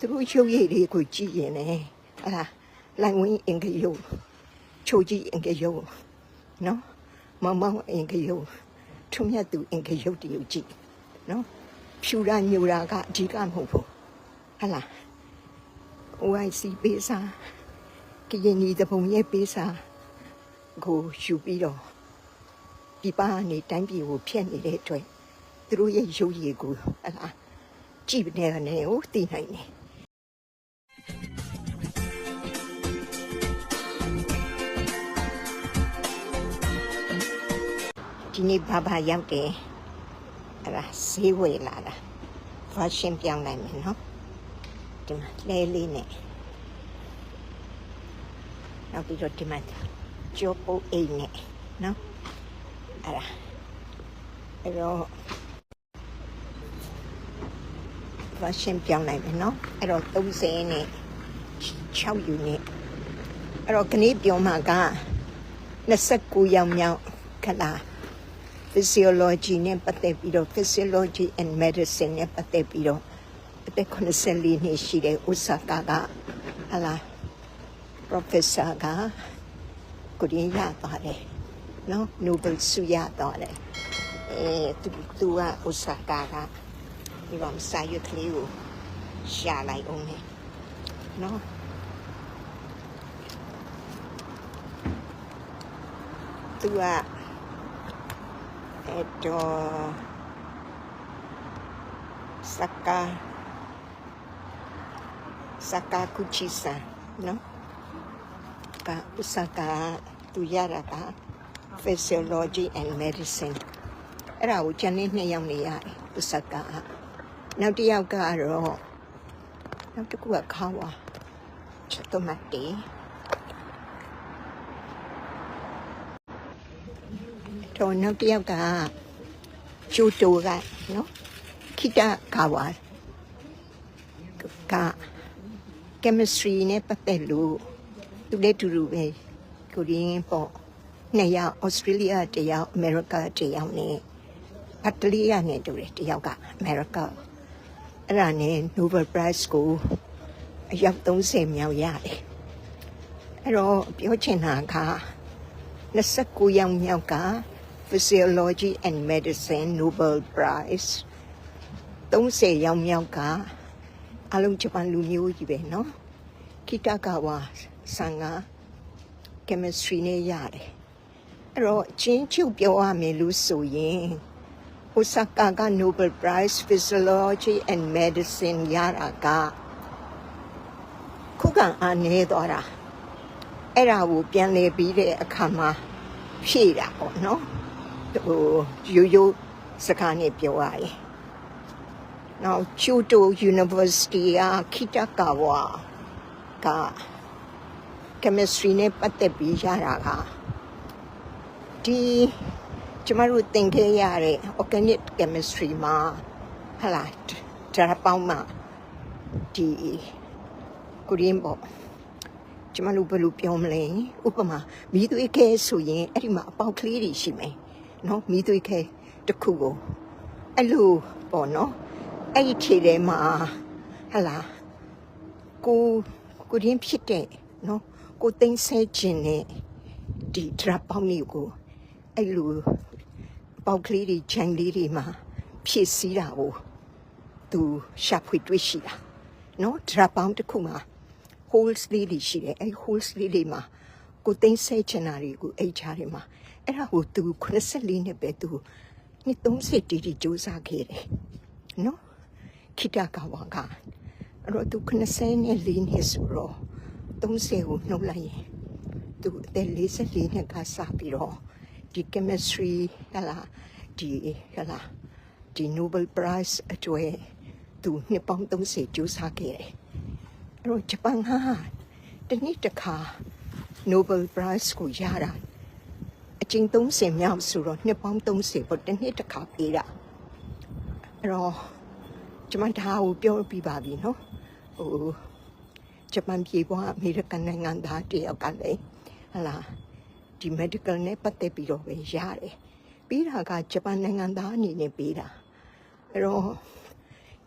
သူတို့ရုပ်ရည်တွေကိုကြည့်ရင်လည်းဟာလားလိုင်ဝင်းအင်္ဂယုတ်ချိုကြီးအင်္ဂယုတ်နော်မောင်မောင်အင်္ဂယုတ်ထုံမြတ်သူအင်္ဂယုတ်တည်းကိုကြည့်နော်ဖြူရညူရာကအဓိကမဟုတ်ဘူးဟာလား OIC ပေးစာကရင်ညီတပုံရဲ့ပေးစာကိုယူပြီးတော့ဒီပါနေတိုင်းပြည်ကိုဖျက်နေတဲ့အတွက်သူတို့ရဲ့ရုပ်ရည်ကိုဟလာကြည့်နေတယ်ကိုသိနိုင်တယ် ဒီနေ့ဘာဘာရောက်တယ်အဲ့ဒါဈေးဝယ်လာတာဖာရှင်ပြောင်းလိုက်မယ်နော်ဒီမှာလဲလေးနဲ့နောက်ပြီးတော့ဒီမှာကြောပုတ်အိမ်နဲ့နော်အဲ့ဒါအဲ့တော့ဖာရှင်ပြောင်းလိုက်မယ်နော်အဲ့တော့30နဲ့6ယူနဲ့အဲ့တော့ခဏပြောမှာက29ရောက်မြောက်ခလာ physiology နဲ့ပတ်သက်ပြီးတော့ physiology and medicine နဲ့ပတ်သက်ပြီးတော့အသက်84နှစ်ရှိတဲ့ဥစ္စာကကဟလာ professor ကကိုရင်ရသွားတယ်နော် Nobel ဆုရသွားတယ်အဲသူသူကဥစ္စာကကဒီမှာစာရွက်ကလေးကိုရှာလိုက်အောင်လေနော်သူက えっとサッカー坂口さんのがဥစားကသူရတာက physiology and medicine အဲ့ဒါကိုကျန်နေနှစ်ယောက်နေရတယ်ဥစားကနောက်တစ်ယောက်ကတော့နောက်တစ်ခုကခါဝါချက်တော့မတ်တေ တော့နောက်တစ်ယောက်ကကျူတိုကနော်ခိတခါဝါက chemistry နဲ့ပတ်သက်လို့သူလည်းတူတူပဲကိုရင်းပေါ့နှစ်ယောက် Australia တစ်ယောက် America တစ်ယောက်နဲ့အတလီယာနဲ့တူတယ်တစ်ယောက်က America အဲ့ဒါနဲ့ Nobel Prize ကိုအယောက်30မြောက်ရတယ်အဲ့တော့ပြောချင်တာက29ယောက်မြောက်က Physiology and Medicine Nobel Prize 30ယောက်မြောက်က အားလုံးဂျပန်လူမျိုးကြီးပဲเนาะခိတကဝါဆန်က chemistry နဲ့ရတယ်အဲ့တော့အချင်းချုပ်ပြောရမယ်လို့ဆိုရင် Osaka က Nobel Prize Physiology and Medicine ရတာကခုခံအားနေသွားတာအဲ့ဒါကိုပြန်လည်ပြီးတဲ့အခါမှာဖြည့်တာပေါ့နော် ဟိုရိုးရိုးစကားနဲ့ပြောရရင် Now Kyoto University ကခိတကဝါက chemistry နဲ့ပတ်သက်ပြီးရတာကဒီကျမတို့သင်ခဲ့ရတဲ့ organic chemistry မှာဟလာဓာတ်ပေါင်းမှာဒီကိုရင်းပေါ့ကျမတို့ဘယ်လိုပြောမလဲဥပမာမီးသွေးခဲဆိုရင်အဲ့ဒီမှာအပေါက်ကလေးတွေရှိမယ် နော်မီးသွေးခဲတစ်ခုကိုအဲ့လိုပေါ့နော်အဲ့ဒီခြေထဲမှာဟလာကိုကိုရင်းဖြစ်တဲ့နော်ကိုသိမ်းဆဲခြင်းနဲ့ဒီဒရပ်ပေါင်းမျိုးကိုအဲ့လိုပေါက်ကလေးတွေခြံလေးတွေမှာဖြည့်စည်းတာကိုသူရှာဖွေတွေ့ရှိတာနော်ဒရပ်ပေါင်းတစ်ခုမှာ holes လေးတွေရှိတယ်အဲ့ holes လေးတွေမှာကိုသိမ်းဆဲခြင်းနာတွေကိုအိတ်ချားတွေမှာ အဲ့ဒါကိုသူ84နှစ်ပဲသူနှစ်30တီတီစူးစမ်းခဲ့တယ်နော်ခိတကဝါကအဲ့တော့သူ94နဲ့4နှစ်ဆိုတော့30ကိုနှုတ်လိုက်ရင်သူအသက်44နှစ်ကစပြီးတော့ဒီ chemistry ဟလာဒီဟလာဒီ Nobel Prize အတွက်သူနှစ်ပေါင်း30ကျူးစားခဲ့တယ်အဲ့တော့ဂျပန်ဟာတနည်းတစ်ခါ Nobel Prize ကိုရတာအ ကျဉ်း30မြောက်ဆိုတော့နှစ်ပေါင်း30ပေါ့တနည်းတစ်ခါပေးတာအဲ့တော့ကျမဒါကိုပြောပြပါပြီနော်ဟိုဂျပန်ပြည်ပွားအမေရိကန်နိုင်ငံသားတယောက်ကလည်းဟလာဒီ medical နဲ့ပတ်သက်ပြီးတော့ပဲရတယ်ပြီးတာကဂျပန်နိုင်ငံသားအနေနဲ့ပေးတာအဲ့တော့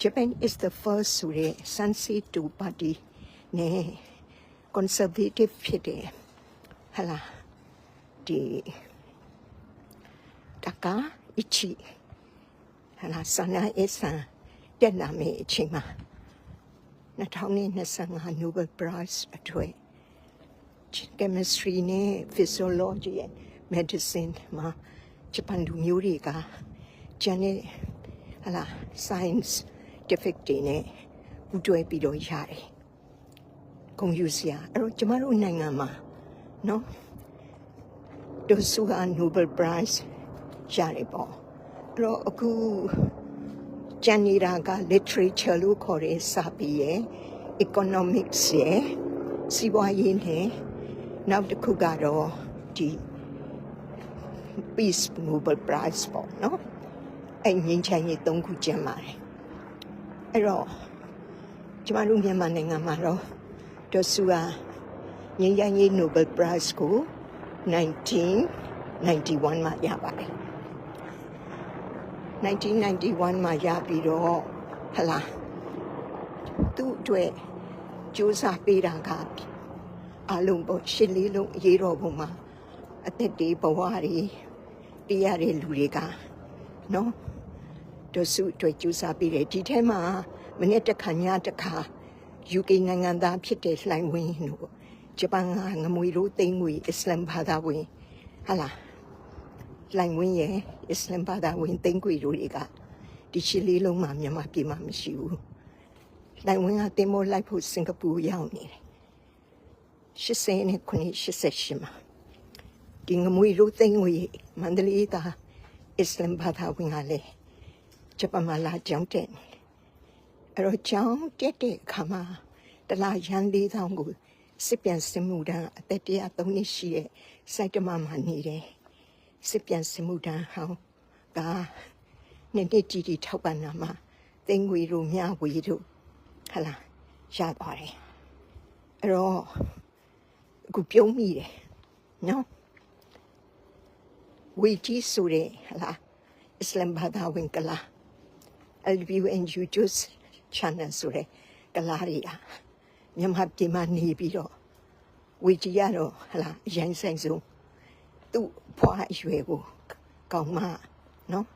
Japan is the first ဆိုတဲ့ Sunset Two Party နဲ့ conservative ဖြစ်တယ်ဟလာဒီတ ကာအချီဟလာဆန္ဒအဆန်တက်လာမယ့်အချိန်မှာ2025 Nobel Prize အထွေ chemistry နဲ့ physiology နဲ့ medicine မှာဂျပန်လူမျိုးတွေကကျန်တဲ့ဟလာ science defect တွေနဲ့ပူးတွဲပြီးတော့ရတယ်။ဂုဏ်ယူစရာအဲ့တော့ကျမတို့နိုင်ငံမှာနော်ဒိုဆူဟာ Nobel Prize ရ တယ်ပေါ့။အဲ့တော့အခုကျန်နေတာက literature လို့ခေါ်တဲ့စာပေရယ် economics ရယ်စီးပွားရေးနဲ့နောက်တစ်ခုကတော့ဒီ Peace Nobel Prize ပေါ့နော်အဲ့ငင်းချင်ရေး၃ခုကျန်ပါတယ်အဲ့တော့ကျမတို့မြန်မာနိုင်ငံမှာတော့ဒေါ်ဆူဟာငင်းချင်ရေး Nobel Prize ကို1991မှာရပါတယ် 1991မှာရပြီးတော့ဟလာသူ့အတွက်စူးစမ်းပေးတာကအလုံးပေါ့ရှစ်လေးလုံးအရေးတော်ပုံမှာအသက်တွေဘဝတွေတရားတဲ့လူတွေကနော်တို့စုအတွက်ကြိုးစားပြီးတယ်ဒီထဲမှာမနေ့တစ်ခါညတစ်ခါ UK နိုင်ငံသားဖြစ်တဲ့လှိုင်ဝင်းတို့ဂျပန်ကငမွေတို့သိန်းငွေအစ္စလမ်ဘာသာဝင်ဟာလား လှိုင်ဝင်းရဲ့အစ္စလမ်ဘာသာဝင်သိန်းငွေတို့တွေကဒီရှစ်လေးလုံးမှာမြန်မာပြည်မှာမရှိဘူးလှိုင်ဝင်းကတင်မိုးလိုက်ဖို့စင်ကာပူရောက်နေတယ်80နဲ့9 88မှာဒီငမွေတို့သိန်းငွေမန္တလေးသားအစ္စလမ်ဘာသာဝင်ကလည်းဂျပန်မှာလာကြောင်းတက်နေတယ်အဲ့တော့ကြောင်းတက်တဲ့အခါမှာတလားရန်လေးဆောင်ကိုစစ်ပြန်စမှုတန်းအသက်103နှစ်ရှိတဲ့စိုက်တမမှာနေတယ် စစ်ပြန်စမှုတန်းဟောင်းကနှစ်နှစ်ကြီးကြီးထောက်ပံ့တာမှာသိန်းငွေတို့မြဝေတို့ဟလာရသွားတယ်အဲ့တော့အခုပြုံးမိတယ်နော်ဝေကြီးဆိုတဲ့ဟလာအစ္စလမ်ဘာသာဝင်ကလာ LBNU Juice Channel ဆိုတဲ့ကလာရီอ่ะမြန်မာပြည်မှာနေပြီးတော့ဝေကြီးရတော့ဟလာအရင်ဆိုင်ဆုံး သူ့ဖွားအရွယ်ကိုကောင်းမနော်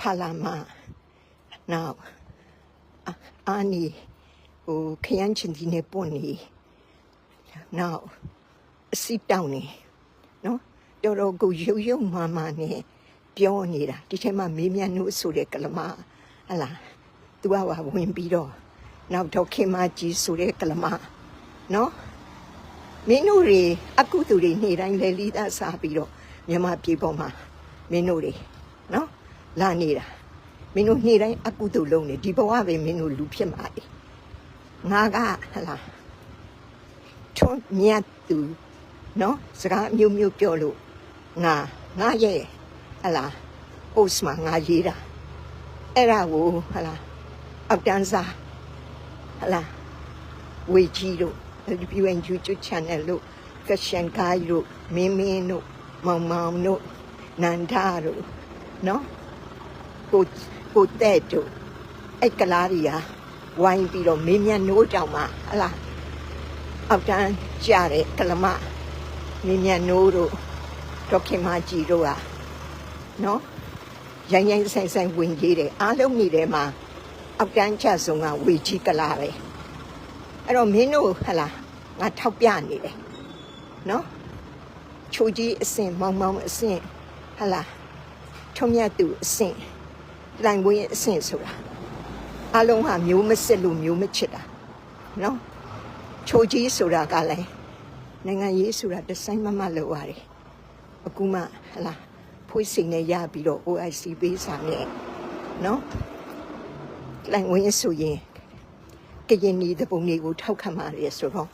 ဖလာမနောက်အာနီဟိုခရမ်းချင်ဒီနေပွန်နေနောက်အစီတောင်းနေနော်တော်တော်ကိုရုပ်ရုပ်မာမာနဲ့ပြောနေတာဒီထဲမှာမေးမြန်းလို့ဆိုတဲ့ကလမဟလာသူကဝဝင်ပြီးတော့နောက်တော့ခင်မကြီးဆိုတဲ့ကလမနော် မင်းတို့တွေအကုသူတွေနေတိုင်းလဲလီသားစားပြီးတော့မြန်မာပြည်ပေါ်မှာမင်းတို့တွေနော်လာနေတာမင်းတို့နေတိုင်းအကုသူလုံးနေဒီဘဝပဲမင်းတို့လူဖြစ်မှာလေငါကဟလာထွန်းမြတ်သူနော်စကားအမျိုးမျိုးပြောလို့ငါငါရဲ့ဟလာ post မှာငါရေးတာအဲ့ဒါကိုဟလာအောက်တန်းစားဟလာဝေကြီးတို့ UN YouTube channel လို့ fashion guy တို့မင်းမင်းတို့မောင်မောင်တို့နန္ဒာတို့နော်ကိုကိုတဲ့တို့အဲ့ကလားကြီးဟာဝိုင်းပြီးတော့မင်းမြတ်နိုးကြောင်မှာဟလာအောက်တန်းကြတဲ့ကလမမင်းမြတ်နိုးတို့ဒေါခင်မကြီးတို့ဟာနော်ရိုင်းရိုင်းဆိုင်ဆိုင်ဝင်ကြီးတယ်အားလုံးနေထဲမှာအောက်တန်းချဆုံးကဝေကြီးကလာပဲအဲ့တော့မင်းတို့ဟလာ ငါထောက်ပြနေတယ်နော်ချိုကြီးအစင်မောင်မောင်အစင်ဟလာထုံမြတ်သူအစင်လိုင်ဝင်းအစင်ဆိုတာအလုံးဟာမျိုးမစစ်လို့မျိုးမချစ်တာနော်ချိုကြီးဆိုတာကလည်းနိုင်ငံရေးဆိုတာတဆိုင်မမလောက်ရတယ်အခုမှဟလာဖွေးစိန်နဲ့ရပြီးတော့ OIC ပေးစာနဲ့နော်လိုင်ဝင်းဆိုရင်ကရင်နီတပုံလေးကိုထောက်ခံပါတယ်ဆိုတော့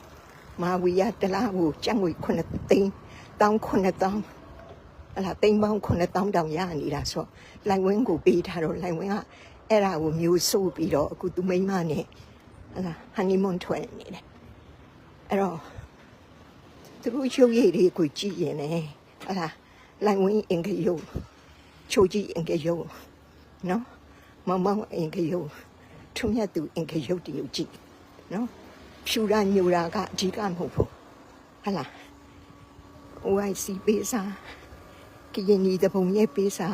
မာဝီယာတလားကိုကျန်ငွေ9သိန်းတောင်း9တောင်းအလားသိန်းပေါင်း9တောင်းတောင်ရနေတာဆိုလိုင်ဝင်းကိုပေးထားတော့လိုင်ဝင်းကအဲ့ဒါကိုမျိုးဆိုးပြီးတော့အခုသူမိန်းမနဲ့ဟလာဟန်နီမွန်ထွက်နေတယ်အဲ့တော့သူတို့ရုပ်ရည်တွေကိုကြည့်ရင်လည်းဟလာလိုင်ဝင်းအင်္ဂယုချိုကြီးအင်္ဂယုနော်မောင်မောင်အင်္ဂယုထွန်းမြတ်သူအင်္ဂရုတ်တရုတ်ကြည့်နော် ဖြူရာညူရာကအဓိကမဟုတ်ဘူးဟတ်လား OIC ပေးစာကရင်နီတပုံရဲ့ပေးစာ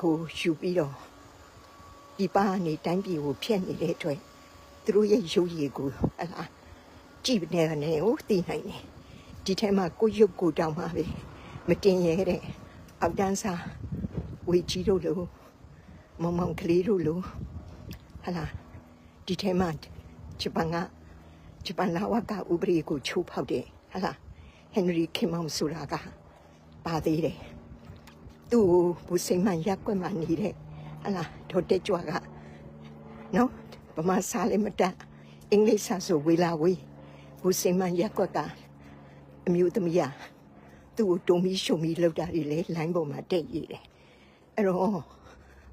ကိုယူပြီးတော့ဒီပါနေတိုင်းပြည်ကိုဖျက်နေတဲ့အတွက်သူတို့ရဲ့ရုပ်ရည်ကိုဟတ်လားကြည့်နေတယ်ဟိုသိနိုင်တယ်ဒီထဲမှာကိုရုပ်ကိုတောင်းပါပဲမတင်ရဲတဲ့အောက်တန်းစာဝေကြီးတို့လို့မောင်မောင်ကလေးတို့လို့ဟတ်လားဒီထဲမှာဂျပန်က ဂျပန်လာဝကဥပဒေကိုချိုးဖောက်တယ်ဟတ်လားဟန်နရီခင်မောင်ဆိုတာကပါသေးတယ်သူ့ကိုဘူစိန်မန်ရက်ကွက်မှနေတဲ့ဟလာဒေါ်တက်ကြွကနော်ဗမာစားလည်းမတတ်အင်္ဂလိပ်စာဆိုဝေလာဝေးဘူစိန်မန်ရက်ကွက်ကအမျိုးသမီးอ่ะသူ့ကိုတုံပြီးရှုံပြီးလောက်တာတွေလေလိုင်းပေါ်မှာတက်ရည်တယ်အဲ့တော့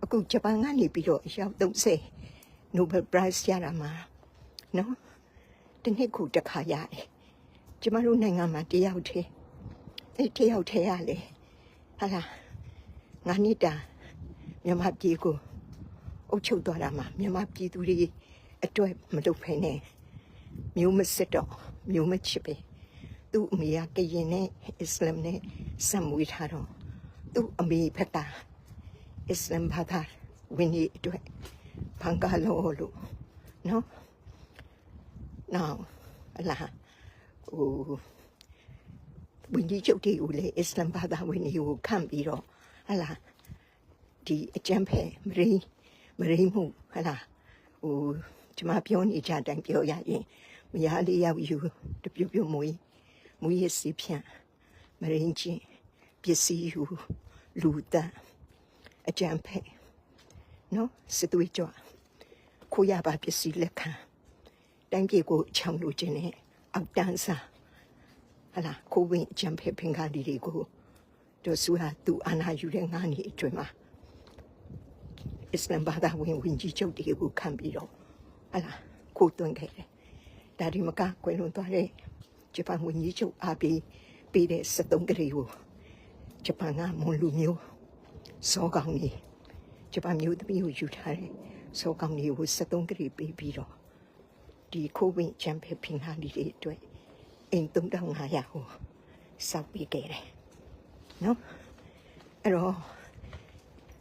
အခုဂျပန်ကနေပြီးတော့အယောက်30 Nobel Prize ရတာမှာနော် တစ်နှစ်ခုတစ်ခါရတယ်ကျမတို့နိုင်ငံမှာတယောက်တည်းအဲ့တယောက်တည်းရလေဟာလားငါနှစ်တာမြန်မာပြည်ကိုအုပ်ချုပ်သွားတာမှာမြန်မာပြည်သူတွေအတွက်မလုပ်ဖ ೇನೆ မျိုးမစစ်တော့မျိုးမချစ်ပဲသူ့အမေကကရင်နဲ့အစ္စလာမ်နဲ့စံမွေးထားတော့သူ့အမေဖက်ကအစ္စလာမ်ဘာသာဝင်ကြီးအတွက်ဖန်ကားလို့လို့နော် နောက်အလားဟိုဝင်ကြီးချုပ်တွေကိုလည်းအစ္စလမ်ဘာသာဝင်တွေကိုခန့်ပြီးတော့ဟလာဒီအကျမ်းဖဲမရင်းမရင်းမှုဟလာဟိုကျွန်မပြောနေကြတဲ့အတိုင်းပြောရရင်မရလေးရောက်ယူတပြုတ်ပြုတ်မွေးမွေးရစီဖြန့်မရင်းချင်းပစ္စည်းယူလူတန်အကျမ်းဖဲနော်စစ်သွေးကြွခိုးရပါပစ္စည်းလက်ခံ တိုင်းပြည်ကိုချောင်လို့ခြင်းနဲ့အောက်တန်းစားဟလာကိုဝင်အချမ်းဖေဖင်္ဂါဒီတွေကိုတို့ဆူဟာသူအာနာယူတဲ့ငါးနှစ်အတွင်းမှာအစ္စလမ်ဘာသာဝင်ဝင်ကြီးချုပ်တွေကိုခံပြီးတော့ဟလာကိုသွင်းခဲ့တယ်ဒါဒီမကကွယ်လွန်သွားတဲ့ဂျပန်ဝင်ကြီးချုပ်အားပြီးပေးတဲ့73ကလေးကိုဂျပန်ကမွန်လူမျိုးစောကောင်းကြီးဂျပန်မျိုးသမီးကိုယူထားတဲ့စောကောင်းကြီးကို73ကလေးပေးပြီးတော့ ဒီခိုးဝင်ချမ်းဖက်ဖင်ဟာလီတွေအတွက်အိမ်3500ကိုစောက်ပေးခဲ့တယ်နော်အဲ့တော့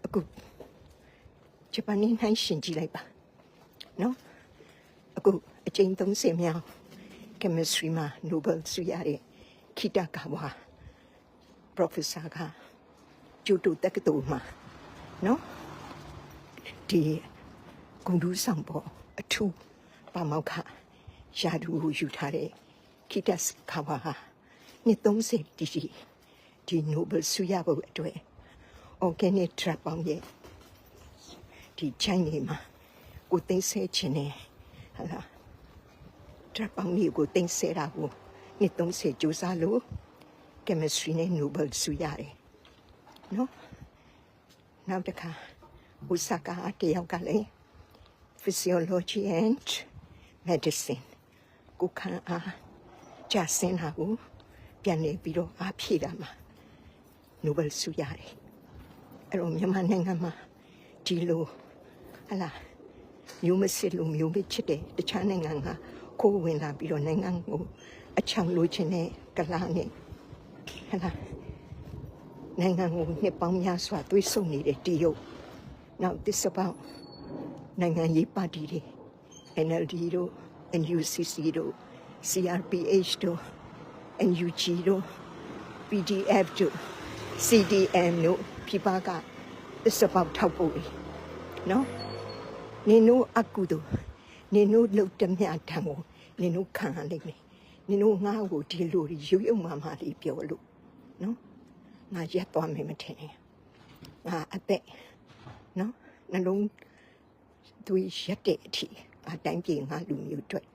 အခုဂျပန်နေနိုင်ရှင်ကြည့်လိုက်ပါနော်အခုအကျဉ်း30မြောက် chemistry မှာ Nobel ဆုရတဲ့ခိတကာဝါ professor ကကျူတူတက္ကသိုလ်မှာနော်ဒီဂုံဒူးဆောင်ပေါ်အထူး ပါမောက္ခရာထူးကိုယူထားတဲ့ခိတတ်ခါဝါဟာနှစ်30တီတီဒီ Nobel ဆုရဖို့အတွက် organic drug ပေါင်းရဲ့ဒီချိုင်းနေမှာကိုသိမ်းဆဲခြင်းနဲ့ဟာလား drug ပေါင်းလေးကိုသိမ်းဆဲတာကိုနှစ်30ကြိုးစားလို့ chemistry နဲ့ Nobel ဆုရတယ်နော်နောက်တစ်ခါဥစကာတယောက်ကလည်း physiology and medicine ကိုခံအားကြဆင်းတာကိုပြန်နေပြီးတော့အားဖြည့်တာမှာ Nobel ဆုရတယ်အဲ့တော့မြန်မာနိုင်ငံမှာဒီလိုဟလာမျိုးမစစ်လို့မျိုးမချစ်တယ်တခြားနိုင်ငံကခိုးဝင်လာပြီးတော့နိုင်ငံကိုအချောင်လိုချင်တဲ့ကလာနဲ့ဟလာနိုင်ငံကိုနှစ်ပေါင်းများစွာသွေးဆုံနေတဲ့တရုတ်နောက်တစ်စပောက်နိုင်ငံရေးပါတီတွေ NLD တို့ NUCC တို့ CRPH တို့ NUG တို့ PDF တို့ CDM တို့ပြပကသစ္စာပေါက်ထောက်ဖို့လေနော်နင်တို့အကုတို့နင်တို့လှုပ်တမျှတံကိုနင်တို့ခံရလိမ့်မယ်နင်တို့ငါ့ကိုဒီလိုတွေရုပ်ရုပ်မာမာလေးပြောလို့နော်ငါရက်သွားမယ်မထင်နဲ့ငါအသက်နော်နှလုံးသူရက်တဲ့အထိ အတိုင်းပြေငါလူမျိုးအတွက်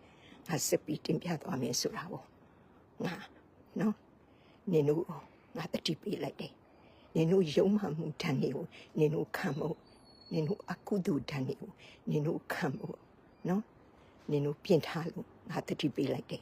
ငါစစ်ပြီးတင်ပြသွားမယ်ဆိုတာပေါ့ငါနော်နင်တို့ငါတတိပေးလိုက်တယ်နင်တို့ယုံမှမှုတန်နေကိုနင်တို့ခံမို့နင်တို့အကုသိုလ်တန်နေကိုနင်တို့ခံမို့နော်နင်တို့ပြင်ထားလို့ငါတတိပေးလိုက်တယ်